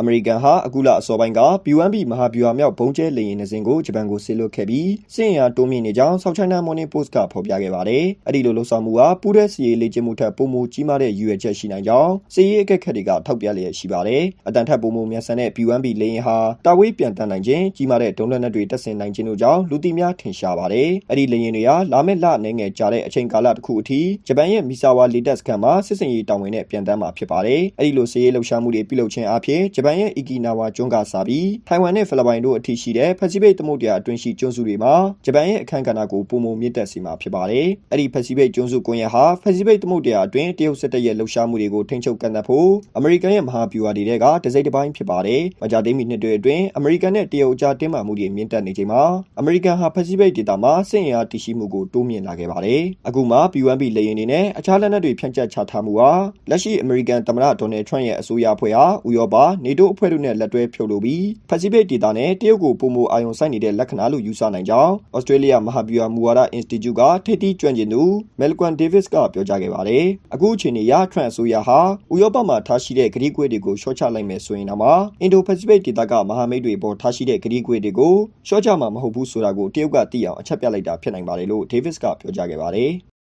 အမေရိကန်ဟာအခုလအစောပိုင်းက B1B မဟာဗျူဟာမြောက်ဘုံကျဲလေယာဉ်နှစ်စင်းကိုဂျပန်ကိုဆေလွတ်ခဲ့ပြီးစစ်အင်အားတိုးမြင့်နေကြောင်း South China Morning Post ကဖော်ပြခဲ့ပါတယ်။အဲ့ဒီလိုလှုပ်ဆောင်မှုဟာပူးတဲ့စီရေးလေ့ကျင့်မှုထက်ပိုမိုကြီးမားတဲ့ရည်ရွယ်ချက်ရှိနိုင်ကြောင်းစစ်ရေးအကဲခတ်တွေကထောက်ပြလျက်ရှိပါတယ်။အတန်ထက်ပိုမိုမြန်ဆန်တဲ့ B1B လေယာဉ်ဟာတာဝေးပြန်တန်းနိုင်ခြင်းကြီးမားတဲ့ဒုံးလက်နက်တွေတပ်ဆင်နိုင်ခြင်းတို့ကြောင့်လူသိများထင်ရှားပါတယ်။အဲ့ဒီလေယာဉ်တွေဟာလာမယ့်လအနေငယ်ကြာတဲ့အချိန်ကာလတစ်ခုအထိဂျပန်ရဲ့မီဆာဝါလေတပ်စခန်းမှာစစ်စင်ရေးတာဝန်နဲ့ပြန်တန်းမှာဖြစ်ပါတယ်။အဲ့ဒီလိုစစ်ရေးလှုပ်ရှားမှုတွေပြုလုပ်ခြင်းအပြင်ဂျပန်ရဲ့အီကီနာဝါကျွန်းကစားပြီးထိုင်ဝမ်နဲ့ဖိလစ်ပိုင်တို့အထိရှိတဲ့ပစိဖိတ်သမုဒ္ဒရာအတွင်းရှိကျွန်းစုတွေမှာဂျပန်ရဲ့အခမ်းကဏ္ဍကိုပုံမမြင့်တက်စေမှာဖြစ်ပါတယ်။အဲ့ဒီပစိဖိတ်ကျွန်းစုကွန်ရက်ဟာပစိဖိတ်သမုဒ္ဒရာအတွင်းတရုတ်စစ်တပ်ရဲ့လှုပ်ရှားမှုတွေကိုထိန်းချုပ်ကန့်သတ်ဖို့အမေရိကန်ရဲ့မဟာဗျူဟာတွေကတစိမ့်တစ်ပိုင်းဖြစ်ပါတယ်။မကြသေးမီနှစ်တွေအတွင်းအမေရိကန်နဲ့တရုတ်ကြားတင်းမာမှုတွေမြင့်တက်နေချိန်မှာအမေရိကန်ဟာပစိဖိတ်ဒေသမှာစစ်အင်အားတည်ရှိမှုကိုတိုးမြင့်လာခဲ့ပါတယ်။အခုမှ B1B လေယာဉ်တွေနဲ့အခြားလက်နက်တွေဖြန့်ကျက်ချထားမှုဟာလက်ရှိအမေရိကန်သမ္မတဒေါ်နယ်ထရန့်ရဲ့အစိုးရအဖွဲ့ဟာဥရောပနေတိုးအဖွဲ့တို့နဲ့လက်တွဲဖြုတ်လို့ပြီးပစိဖိတ်ဒေသနဲ့တရုတ်ကိုပုံမအာရုံစိုက်နေတဲ့လက္ခဏာလို့ယူဆနိုင်ကြောင်းဩစတြေးလျမဟာဗျူဟာမူဝါဒအင်စတီကျုကထိပ်သီးကျွမ်းကျင်သူမဲလကွမ်ဒေးဗစ်ကပြောကြားခဲ့ပါတယ်။အခုအချိန်အရထရန့်အစိုးရဟာဥရောပမှာထားရှိတဲ့ဂရီးကွေးတွေကိုရှော့ချလိုက်မယ်ဆိုရင်တော့အင်ဒိုပစိဖိတ်ဒေသကမဟာမိတ်တွေပေါ်ထားရှိတဲ့ဂရီးကွေးတွေကိုရှော့ချမှာမဟုတ်ဘူးဆိုတာကိုတရုတ်ကသိအောင်အချက်ပြလိုက်တာဖြစ်နိုင်ပါတယ်လို့ဒေးဗစ်ကပြောကြားခဲ့ပါတယ်။